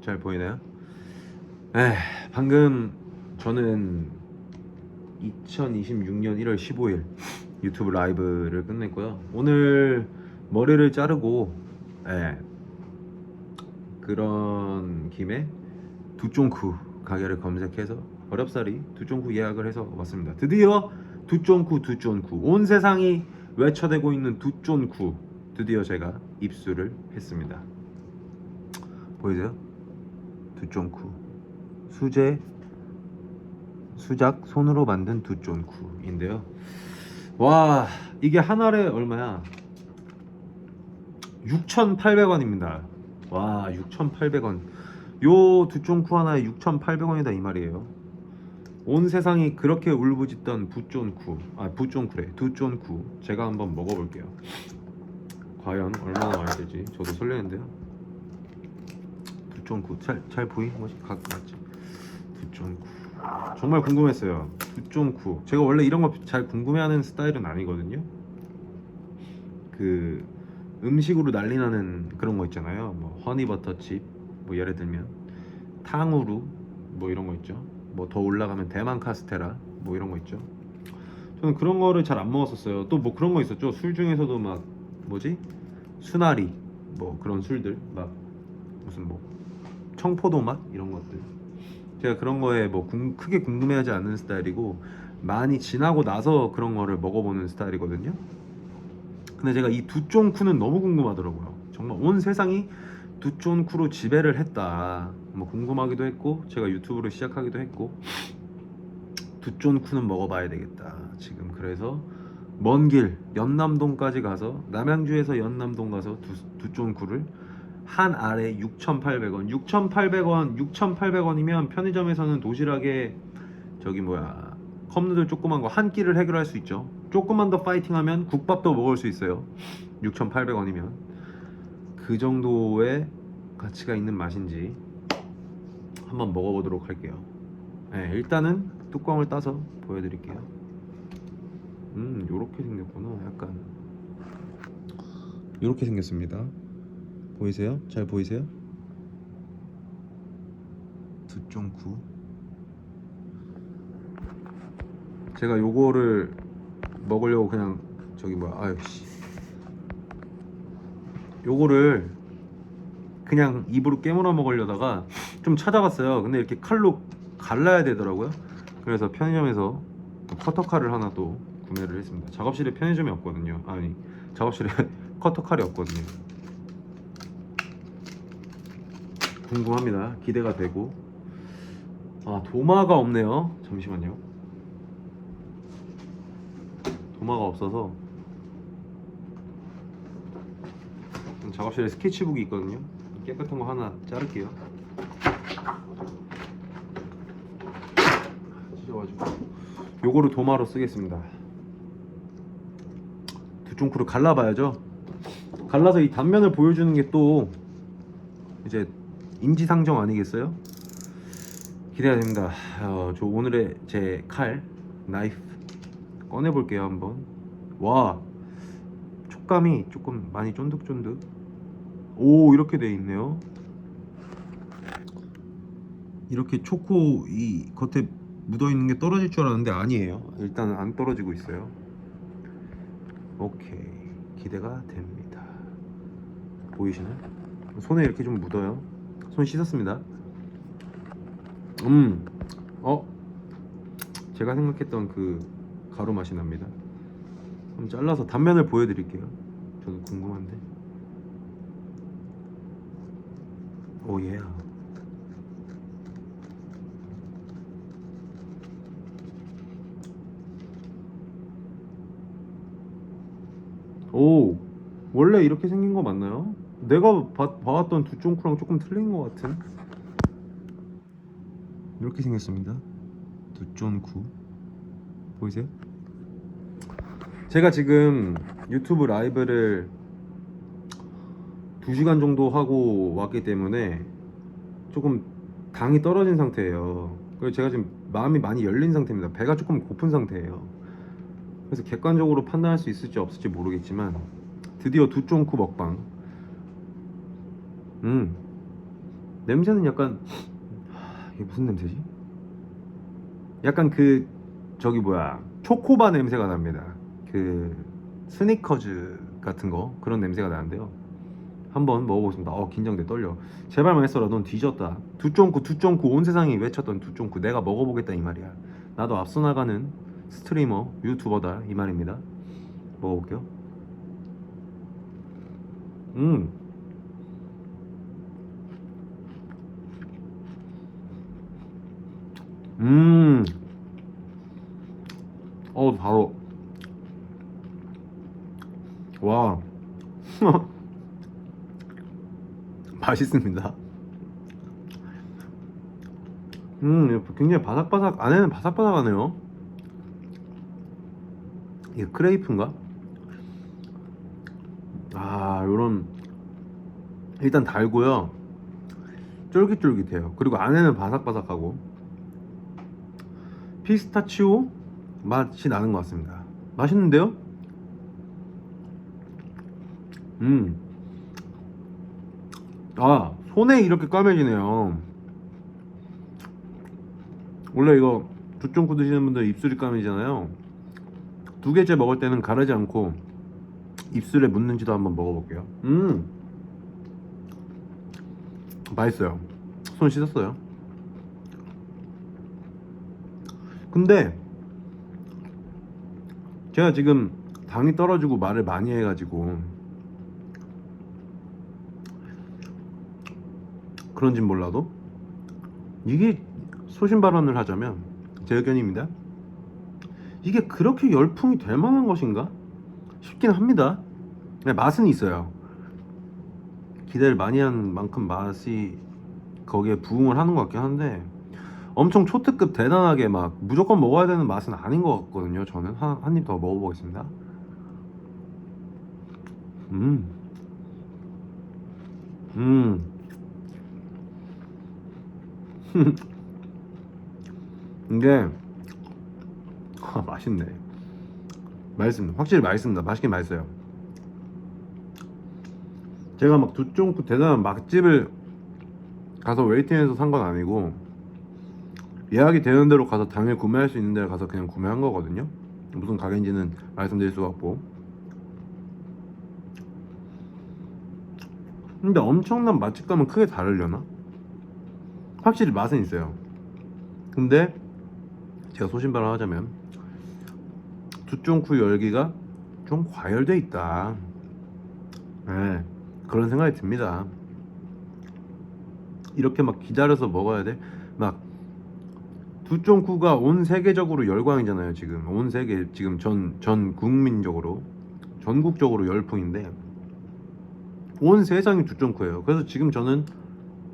잘 보이나요? 에 방금 저는 2026년 1월 15일 유튜브 라이브를 끝냈고요. 오늘 머리를 자르고 에 그런 김에 두쫑쿠 가게를 검색해서 어렵사리 두쫑쿠 예약을 해서 왔습니다. 드디어 두쫑쿠 두쫑쿠 온 세상이 외쳐대고 있는 두쫑쿠 드디어 제가 입수를 했습니다. 보이세요? 두쫑쿠 수제 수작 손으로 만든 두쫑쿠인데요. 와 이게 한 알에 얼마야? 6,800원입니다. 와 6,800원. 요 두쫑쿠 하나에 6,800원이다 이 말이에요. 온 세상이 그렇게 울부짖던 부쫀쿠 아 부쫀쿠래 두쫀쿠 제가 한번 먹어볼게요. 과연 얼마나 맛있을지 저도 설레는데요. 두쫀쿠 잘, 잘 것이 각 맞지? 두쫀쿠 정말 궁금했어요. 두쫀쿠 제가 원래 이런 거 잘 궁금해하는 스타일은 아니거든요. 그 음식으로 난리 나는 그런 거 있잖아요. 뭐 허니버터칩 뭐 예를 들면 탕후루 뭐 이런 거 있죠. 뭐 더 올라가면 대만 카스테라 뭐 이런 거 있죠. 저는 그런 거를 잘 안 먹었었어요. 또 뭐 그런 거 있었죠. 술 중에서도 막 뭐지 수나리 뭐 그런 술들 막 무슨 뭐 청포도 맛 이런 것들. 제가 그런 거에 뭐 궁- 크게 궁금해하지 않는 스타일이고 많이 지나고 나서 그런 거를 먹어보는 스타일이거든요. 근데 제가 이 두쫑쿠는 너무 궁금하더라고요. 정말 온 세상이 두쫀쿠로 지배를 했다. 뭐 궁금하기도 했고 제가 유튜브를 시작하기도 했고 두쫀쿠는 먹어봐야 되겠다. 지금 그래서 먼 길 연남동까지 가서 남양주에서 연남동 가서 두, 두쫀쿠를 한 알에 6,800원. 6,800원, 6,800원이면 편의점에서는 도시락에 저기 뭐야 컵누들 조그만 거 한 끼를 해결할 수 있죠. 조금만 더 파이팅하면 국밥도 먹을 수 있어요. 6,800원이면 그 정도의 가치가 있는 맛인지 한번 먹어보도록 할게요. 네, 일단은 뚜껑을 따서 보여드릴게요. 음, 요렇게 생겼구나. 약간 요렇게 생겼습니다. 보이세요? 잘 보이세요? 두쫑쿠. 제가 요거를 먹으려고 그냥 저기 뭐야 아유 씨 요거를 그냥 입으로 깨물어 먹으려다가 좀 찾아봤어요 근데 이렇게 칼로 갈라야 되더라고요 그래서 편의점에서 또 커터칼을 하나 또 구매를 했습니다 작업실에 편의점이 없거든요 아니 작업실에 커터칼이 없거든요 궁금합니다 기대가 되고 아 도마가 없네요 잠시만요 도마가 없어서 작업실에 스케치북이 있거든요. 깨끗한 거 하나 자를게요. 찢어가지고 요거를 도마로 쓰겠습니다. 두 쫑크로 갈라봐야죠. 갈라서 이 단면을 보여주는 게 또 이제 인지상정 아니겠어요? 기대가 됩니다. 어, 저 오늘의 제 칼 나이프 꺼내 볼게요 한번. 와 촉감이 조금 많이 쫀득쫀득. 오 이렇게 돼 있네요. 이렇게 초코 이 겉에 묻어 있는 게 떨어질 줄 알았는데 아니에요. 일단은 안 떨어지고 있어요. 오케이 기대가 됩니다. 보이시나요? 손에 이렇게 좀 묻어요. 손 씻었습니다. 음, 어, 제가 생각했던 그 가루 맛이 납니다. 한번 잘라서 단면을 보여드릴게요. 저도 궁금한데. 오 예. 오 원래 이렇게 생긴 거 맞나요? 내가 봐, 봐왔던 두쫑쿠랑 조금 틀린 것 같은 이렇게 생겼습니다 두쫑쿠 보이세요? 제가 지금 유튜브 라이브를 2시간 정도 하고 왔기 때문에 조금 당이 떨어진 상태예요. 그래서 제가 지금 마음이 많이 열린 상태입니다. 배가 조금 고픈 상태예요. 그래서 객관적으로 판단할 수 있을지 없을지 모르겠지만 드디어 두쫑쿠 먹방. 음. 냄새는 약간 하, 이게 무슨 냄새지? 약간 그 저기 뭐야 초코바 냄새가 납니다. 그 스니커즈 같은 거 그런 냄새가 나는데요. 한번 먹어보겠습니다. 어 긴장돼 떨려. 제발만 했어라 넌 뒤졌다. 두쫑쿠 두쫑쿠 온 세상이 외쳤던 두쫑쿠 내가 먹어보겠다 이 말이야. 나도 앞서 나가는 스트리머 유튜버다 이 말입니다. 먹어볼게요. 음. 음. 어, 바로. 와. 맛있습니다. 음, 굉장히 바삭바삭, 안에는 바삭바삭하네요. 이게 크레이프인가? 아, 요런, 일단 달고요. 쫄깃쫄깃해요. 그리고 안에는 바삭바삭하고, 피스타치오 맛이 나는 것 같습니다. 맛있는데요? 음. 아, 손에 이렇게 까매지네요. 원래 이거 두쫑코 드시는 분들 입술이 까매지잖아요. 두 개째 먹을 때는 가르지 않고 입술에 묻는지도 한번 먹어볼게요. 음. 맛있어요. 손 씻었어요. 근데 제가 지금 당이 떨어지고 말을 많이 해가지고 그런진 몰라도 이게 소신 발언을 하자면 제 의견입니다. 이게 그렇게 열풍이 될 만한 것인가 싶긴 합니다. 네, 맛은 있어요. 기대를 많이 한 만큼 맛이 거기에 부응을 하는 것 같긴 한데 엄청 초특급 대단하게 막 무조건 먹어야 되는 맛은 아닌 것 같거든요. 저는 한 입 더 먹어보겠습니다. 음, 음, 이게 아, 맛있네. 맛있습니다. 확실히 맛있습니다. 맛있긴 맛있어요. 제가 막 두쫑구 대단한 맛집을 가서 웨이팅해서 산 건 아니고 예약이 되는 대로 가서 당일 구매할 수 있는 데를 가서 그냥 구매한 거거든요. 무슨 가게인지는 말씀드릴 수가 없고. 근데 엄청난 맛집감은 크게 다르려나? 확실히 맛은 있어요. 근데 제가 소신발언 하자면 두쫑쿠 열기가 좀 과열돼 있다. 네, 그런 생각이 듭니다. 이렇게 막 기다려서 먹어야 돼? 막 두쫑쿠가 온 세계적으로 열광이잖아요. 지금 온 세계 지금 전 전 국민적으로 전국적으로 열풍인데 온 세상이 두쫑쿠예요. 그래서 지금 저는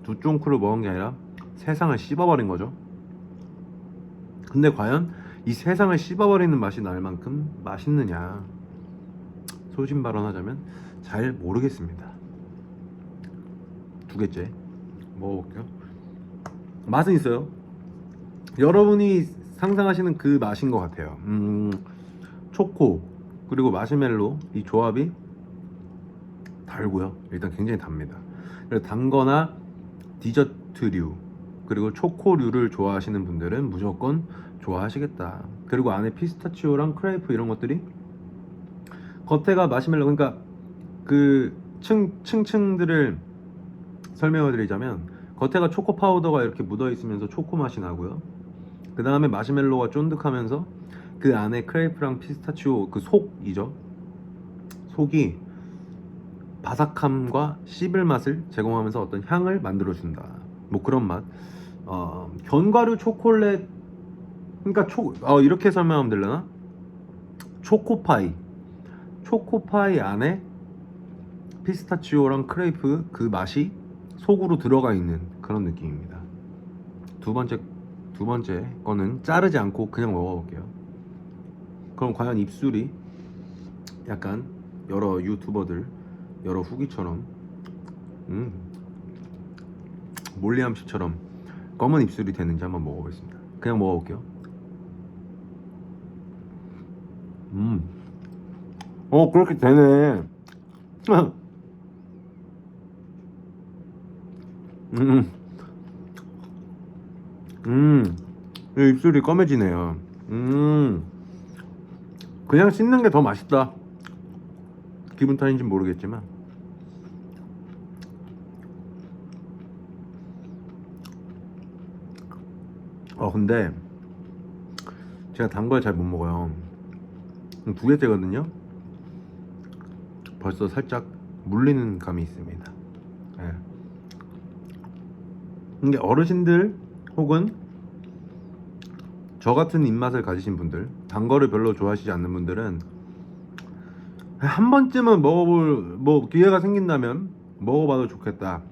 두쫑쿠를 먹은 게 아니라 세상을 씹어버린 거죠. 근데 과연 이 세상을 씹어버리는 맛이 날 만큼 맛있느냐 소신 발언하자면 잘 모르겠습니다. 두 개째 먹어볼게요. 맛은 있어요. 여러분이 상상하시는 그 맛인 것 같아요. 음, 초코 그리고 마시멜로 이 조합이 달고요. 일단 굉장히 답니다. 단거나 디저트류 그리고 초코류를 좋아하시는 분들은 무조건 좋아하시겠다. 그리고 안에 피스타치오랑 크레이프 이런 것들이 겉에가 마시멜로 그러니까 그 층, 층층들을 설명을 드리자면 겉에가 초코 파우더가 이렇게 묻어 있으면서 초코 맛이 나고요. 그 다음에 마시멜로가 쫀득하면서 그 안에 크레이프랑 피스타치오 그 속이죠. 속이 바삭함과 씹을 맛을 제공하면서 어떤 향을 만들어준다. 뭐 그런 맛. 어, 견과류 초콜릿 그러니까 초 어, 이렇게 설명하면 되려나? 초코파이. 초코파이 안에 피스타치오랑 크레이프 그 맛이 속으로 들어가 있는 그런 느낌입니다. 두 번째 두 번째 거는 자르지 않고 그냥 먹어볼게요. 그럼 과연 입술이 약간 여러 유튜버들 여러 후기처럼 음 몰리암씨처럼 검은 입술이 되는지 한번 먹어보겠습니다. 그냥 먹어볼게요. 음, 어 그렇게 되네. 음, 음, 이 입술이 검해지네요. 음, 그냥 씹는 게 더 맛있다. 기분 탓인지 모르겠지만. 어, 근데 제가 단 걸 잘 못 먹어요. 두 개째거든요. 벌써 살짝 물리는 감이 있습니다. 예. 이게 어르신들 혹은 저 같은 입맛을 가지신 분들, 단 거를 별로 좋아하시지 않는 분들은 한 번쯤은 먹어볼 뭐 기회가 생긴다면 먹어봐도 좋겠다.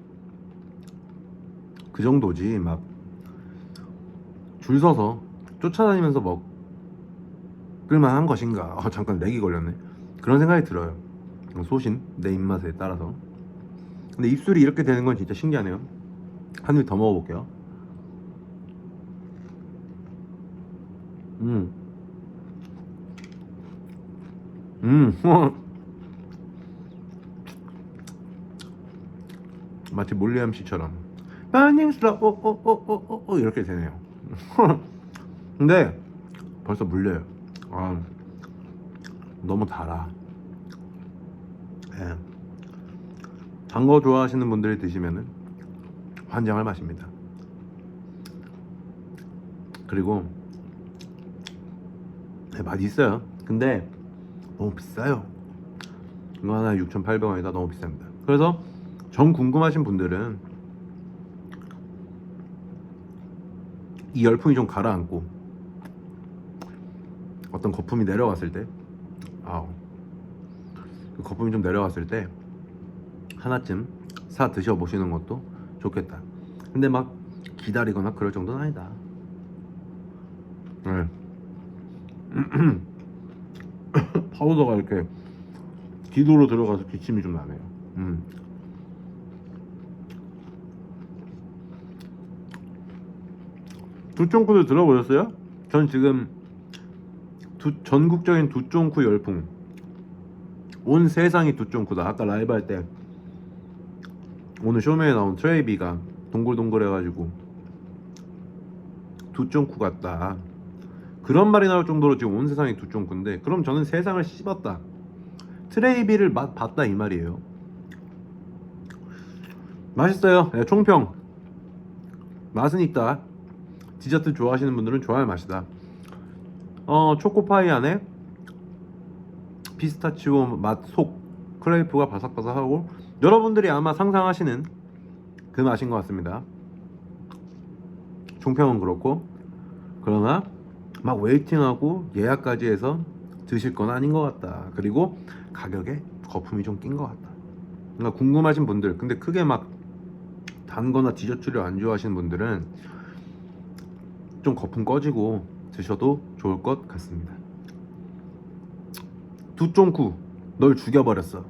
그 정도지 막 줄 서서 쫓아다니면서 먹을만 한 것인가? 어, 잠깐 렉이 걸렸네. 그런 생각이 들어요. 소신 내 입맛에 따라서. 근데 입술이 이렇게 되는 건 진짜 신기하네요. 한 입 더 먹어볼게요. 음. 음. 마치 몰리암 씨처럼 반nings스러워 어, 어, 어, 어, 어, 이렇게 되네요. 근데 벌써 물려요. 아, 너무 달아. 예. 단거 좋아하시는 분들이 드시면은 환장할 맛입니다. 그리고 네, 맛 있어요. 근데 너무 비싸요. 이거 하나 6,800원이다 너무 비쌉니다. 그래서 정 궁금하신 분들은 이 열풍이 좀 가라앉고 어떤 거품이 내려왔을 때 아우 그 거품이 좀 내려왔을 때 하나쯤 사 드셔보시는 것도 좋겠다 근데 막 기다리거나 그럴 정도는 아니다 네. 파우더가 이렇게 기도로 들어가서 기침이 좀 나네요. 음. 두쫑쿠를 들어보셨어요? 전 지금 두, 전국적인 두쫑쿠 열풍. 온 세상이 두쫑쿠다. 아까 라이브 할 때. 오늘 쇼메에 나온 트레이비가 동글동글 해가지고 두쫑쿠 같다 그런 말이 나올 정도로 지금 온 세상이 두쫑쿠인데 그럼 저는 세상을 씹었다. 트레이비를 맛 봤다 이 말이에요. 맛있어요. 네, 총평. 맛은 있다. 디저트 좋아하시는 분들은 좋아할 맛이다. 어 초코파이 안에 피스타치오 맛 속 크레이프가 바삭바삭하고 여러분들이 아마 상상하시는 그 맛인 것 같습니다. 종평은 그렇고 그러나 막 웨이팅하고 예약까지 해서 드실 건 아닌 것 같다. 그리고 가격에 거품이 좀 낀 것 같다. 그러니까 궁금하신 분들 근데 크게 막 단거나 디저트를 안 좋아하시는 분들은 좀 거품 꺼지고 드셔도 좋을 것 같습니다. 두쫑쿠 널 죽여버렸어.